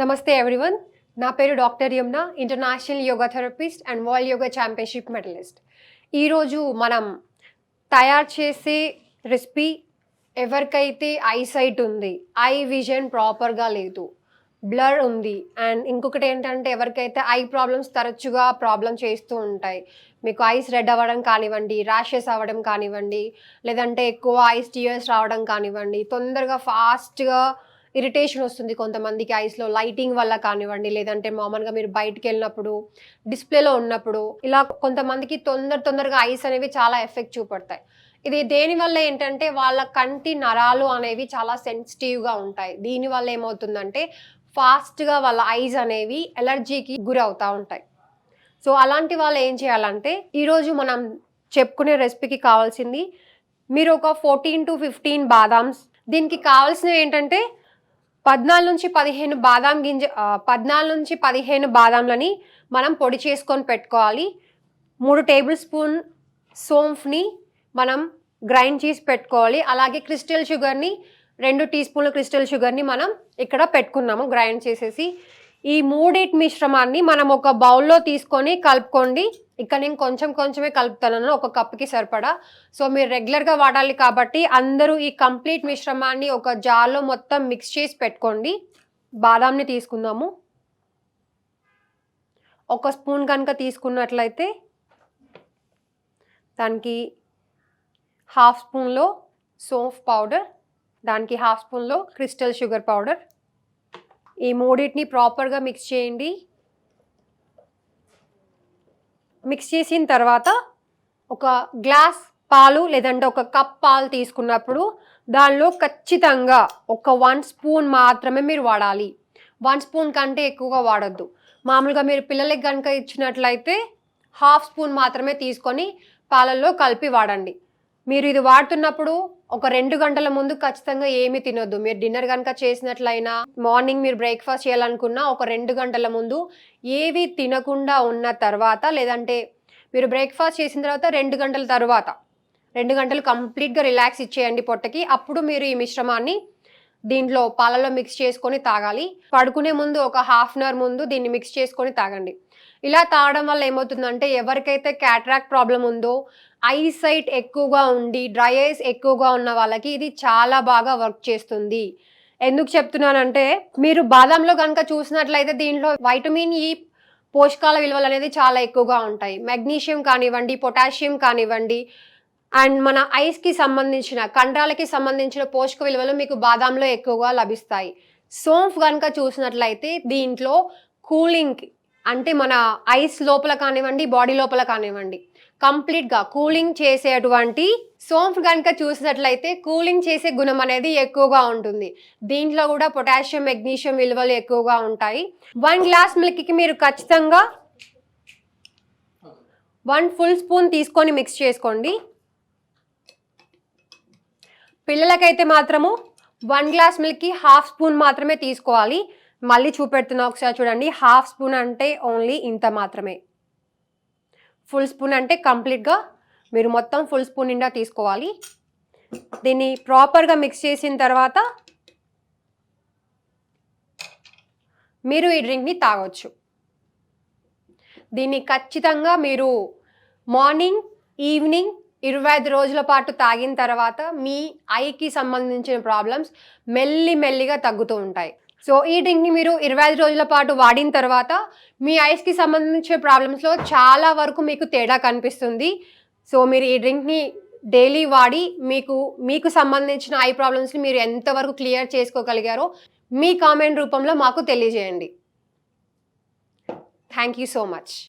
నమస్తే ఎవ్రీవన్. నా పేరు doctor Yamuna international yoga therapist and world yoga championship medalist. ఈరోజు మనం తయారు చేసే రెసిపీ ఎవరికైతే ఐసైట్ ఉంది ఐ విజన్ ప్రాపర్గా లేదు బ్లర్ ఉంది అండ్ ఇంకొకటి ఏంటంటే ఎవరికైతే ఐ ప్రాబ్లమ్స్ తరచుగా ప్రాబ్లం చేస్తూ ఉంటాయి మీకు ఐస్ రెడ్ అవ్వడం కానివ్వండి ర్యాషెస్ అవ్వడం కానివ్వండి లేదంటే ఎక్కువ ఐస్ టీయర్స్ రావడం కానివ్వండి తొందరగా ఫాస్ట్గా ఇరిటేషన్ వస్తుంది కొంతమందికి ఐస్లో లైటింగ్ వల్ల కానివ్వండి లేదంటే మామూలుగా మీరు బయటికి వెళ్ళినప్పుడు డిస్ప్లేలో ఉన్నప్పుడు ఇలా కొంతమందికి తొందర తొందరగా ఐస్ అనేవి చాలా ఎఫెక్ట్ చూపడతాయి. ఇది దేనివల్ల ఏంటంటే వాళ్ళ కంటి నరాలు అనేవి చాలా సెన్సిటివ్గా ఉంటాయి. దీనివల్ల ఏమవుతుందంటే ఫాస్ట్గా వాళ్ళ ఐస్ అనేవి ఎలర్జీకి గురవుతూ ఉంటాయి. సో అలాంటి వాళ్ళు ఏం చేయాలంటే ఈరోజు మనం చెప్పుకునే రెసిపీకి కావాల్సింది మీరు ఒక ఫోర్టీన్ టు ఫిఫ్టీన్ బాదామ్స్. దీనికి కావాల్సినవి ఏంటంటే పద్నాలుగు నుంచి పదిహేను బాదాం గింజ పద్నాలుగు నుంచి పదిహేను బాదాంలని మనం పొడి చేసుకొని పెట్టుకోవాలి. మూడు టేబుల్ స్పూన్ సోంఫ్ని మనం గ్రైండ్ చేసి పెట్టుకోవాలి. అలాగే క్రిస్టల్ షుగర్ని రెండు టీ స్పూన్ల క్రిస్టల్ షుగర్ని మనం ఇక్కడ పెట్టుకున్నాము గ్రైండ్ చేసేసి. ఈ మూడిటి మిశ్రమాన్ని మనం ఒక బౌల్లో తీసుకొని కలుపుకోండి. ఇక్కడ నేను కొంచెం కొంచెమే కలుపుతాను ఒక కప్కి సరిపడా. సో మీరు రెగ్యులర్గా వాడాలి కాబట్టి అందరూ ఈ కంప్లీట్ మిశ్రమాన్ని ఒక జార్లో మొత్తం మిక్స్ చేసి పెట్టుకోండి. బాదాంని తీసుకుందాము. ఒక స్పూన్ కనుక తీసుకున్నట్లయితే దానికి హాఫ్ స్పూన్లో సోఫ్ పౌడర్ దానికి హాఫ్ స్పూన్లో క్రిస్టల్ షుగర్ పౌడర్ ఈ మూడింటిని ప్రాపర్గా మిక్స్ చేయండి. మిక్స్ చేసిన తర్వాత ఒక గ్లాస్ పాలు లేదంటే ఒక కప్ పాలు తీసుకున్నప్పుడు దానిలో ఖచ్చితంగా ఒక వన్ స్పూన్ మాత్రమే మీరు వాడాలి. వన్ స్పూన్ కంటే ఎక్కువగా వాడద్దు. మామూలుగా మీరు పిల్లలకి కనుక ఇచ్చినట్లయితే హాఫ్ స్పూన్ మాత్రమే తీసుకొని పాలల్లో కలిపి వాడండి. మీరు ఇది వాడుతున్నప్పుడు ఒక రెండు గంటల ముందు ఖచ్చితంగా ఏమీ తినొద్దు. మీరు డిన్నర్ కనుక చేసినట్లయినా మార్నింగ్ మీరు బ్రేక్ఫాస్ట్ చేయాలనుకున్నా ఒక రెండు గంటల ముందు ఏవి తినకుండా ఉన్న తర్వాత లేదంటే మీరు బ్రేక్ఫాస్ట్ చేసిన తర్వాత రెండు గంటల తర్వాత రెండు గంటలు కంప్లీట్గా రిలాక్స్ ఇచ్చేయండి పొట్టకి. అప్పుడు మీరు ఈ మిశ్రమాన్ని దీంట్లో పాలలో మిక్స్ చేసుకొని తాగాలి. పడుకునే ముందు ఒక హాఫ్ అన్ అవర్ ముందు దీన్ని మిక్స్ చేసుకొని తాగండి. ఇలా తాగడం వల్ల ఏమవుతుందంటే ఎవరికైతే క్యాట్రాక్ట్ ప్రాబ్లం ఉందో ఐసైట్ ఎక్కువగా ఉండి డ్రై ఐస్ ఎక్కువగా ఉన్న వాళ్ళకి ఇది చాలా బాగా వర్క్ చేస్తుంది. ఎందుకు చెప్తున్నానంటే మీరు బాదంలో కనుక చూసినట్లయితే దీంట్లో వైటమిన్ ఈ పోషకాల విలువలు అనేది చాలా ఎక్కువగా ఉంటాయి. మెగ్నీషియం కానివ్వండి పొటాషియం కానివ్వండి అండ్ మన ఐస్కి సంబంధించిన కండరాలకి సంబంధించిన పోషక విలువలు మీకు బాదాంలో ఎక్కువగా లభిస్తాయి. సోంఫ్ కనుక చూసినట్లయితే దీంట్లో కూలింగ్ అంటే మన ఐస్ లోపల కానివ్వండి బాడీ లోపల కానివ్వండి. కంప్లీట్గా కూలింగ్ చేసేటువంటి సోంఫ్ కనుక చూసినట్లయితే కూలింగ్ చేసే గుణం అనేది ఎక్కువగా ఉంటుంది. దీంట్లో కూడా పొటాషియం మెగ్నీషియం విలువలు ఎక్కువగా ఉంటాయి. వన్ గ్లాస్ మిల్క్కి మీరు ఖచ్చితంగా వన్ ఫుల్ స్పూన్ తీసుకొని మిక్స్ చేసుకోండి. పిల్లలకైతే మాత్రము వన్ గ్లాస్ మిల్క్కి హాఫ్ స్పూన్ మాత్రమే తీసుకోవాలి. మళ్ళీ చూపెడుతున్నా ఒకసారి చూడండి. హాఫ్ స్పూన్ అంటే ఓన్లీ ఇంత మాత్రమే. ఫుల్ స్పూన్ అంటే కంప్లీట్గా మీరు మొత్తం ఫుల్ స్పూన్ నిండా తీసుకోవాలి. దీన్ని ప్రాపర్గా మిక్స్ చేసిన తర్వాత మీరు ఈ డ్రింక్ని తాగొచ్చు. దీన్ని ఖచ్చితంగా మీరు మార్నింగ్ ఈవినింగ్ ఇరవై ఐదు రోజుల పాటు తాగిన తర్వాత మీ ఐకి సంబంధించిన ప్రాబ్లమ్స్ మెల్లి మెల్లిగా తగ్గుతూ ఉంటాయి. సో ఈ డ్రింక్ని మీరు ఇరవై ఐదు రోజుల పాటు వాడిన తర్వాత మీ ఐస్కి సంబంధించిన ప్రాబ్లమ్స్లో చాలా వరకు మీకు తేడా కనిపిస్తుంది. సో మీరు ఈ డ్రింక్ని డైలీ వాడి మీకు మీకు సంబంధించిన ఐ ప్రాబ్లమ్స్ని మీరు ఎంతవరకు క్లియర్ చేసుకోగలిగారో మీ కామెంట్ రూపంలో మాకు తెలియజేయండి. Thank you so much.